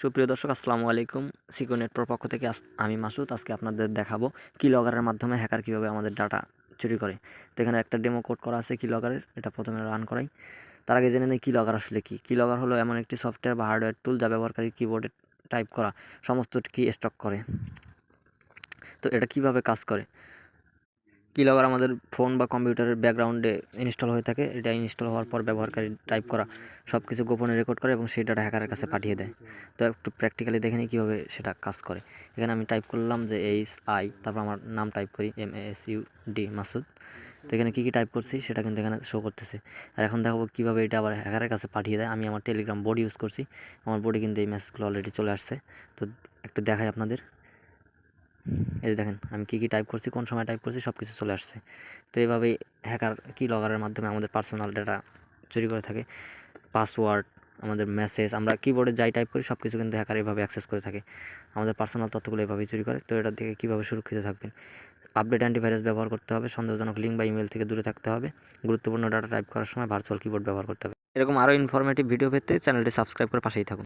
সুপ্রিয় দর্শক, আসসালামু আলাইকুম। সিকো নেটওয়ার্ক পক্ষ থেকে আমি মাসুদ, আজকে আপনাদের দেখাবো কি লগারের মাধ্যমে হ্যাকার কীভাবে আমাদের ডাটা চুরি করে। তো এখানে একটা ডেমো কোড করা আছে কি লগারের এটা প্রথমে রান করাই। তার আগে জেনে নেই কি লগার আসলে কি। কি লগার হলো এমন একটি সফটওয়্যার বা হার্ডওয়্যার টুল যা ব্যবহারকারী কিবোর্ডে টাইপ করা, সমস্ত কি স্টক করে। তো এটা কীভাবে কাজ করে? কিলগার আমাদের ফোন বা কম্পিউটারের ব্যাকগ্রাউন্ডে ইনস্টল হয়ে থাকে, এটা ইনস্টল হওয়ার পর ব্যবহারকারী টাইপ করা সব কিছু গোপনে রেকর্ড করে এবং সেই ডাটা হ্যাকারের কাছে পাঠিয়ে দেয়। তো একটু প্র্যাকটিক্যালি দেখে নিই কীভাবে সেটা কাজ করে। এখানে আমি টাইপ করলাম যে এইচ আই তারপর আমার নাম টাইপ করি M S U D Masud. তো এখানে কী কী টাইপ করছি সেটা কিন্তু এখানে শো করতেছে। আর এখন দেখাবো কীভাবে এটা আবার হ্যাকারের কাছে পাঠিয়ে দেয়। আমি আমার টেলিগ্রাম বোর্ড ইউজ করছি, আমার বোর্ডে কিন্তু এই মেসেজগুলো অলরেডি চলে আসছে। তো একটু দেখাই আপনাদের। এই দেখেন, আমি কী কী টাইপ করছি, কোন সময় টাইপ করছি সব কিছু চলে আসছে। তো এইভাবেই হ্যাকার কি লগারের মাধ্যমে আমাদের পার্সোনাল ডাটা চুরি করে থাকে পাসওয়ার্ড আমাদের মেসেজ আমরা কিবোর্ডে যাই টাইপ করি সব কিছু কিন্তু হ্যাকার এভাবে অ্যাক্সেস করে থাকে। আমাদের পার্সোনাল তথ্যগুলো এভাবেই চুরি করে, তো এটা থেকে কীভাবে সুরক্ষিত থাকবেন? আপডেট অ্যান্টিভাইরাস ব্যবহার করতে হবে, সন্দেহজনক লিঙ্ক বা ইমেল থেকে দূরে থাকতে হবে, গুরুত্বপূর্ণ ডাটা টাইপ করার সময় ভার্চুয়াল কিবোর্ড ব্যবহার করতে হবে। এরকম আরও ইনফরমেটিভ ভিডিও পেতে চ্যানেলটি সাবস্ক্রাইব করে পাশেই থাকুন।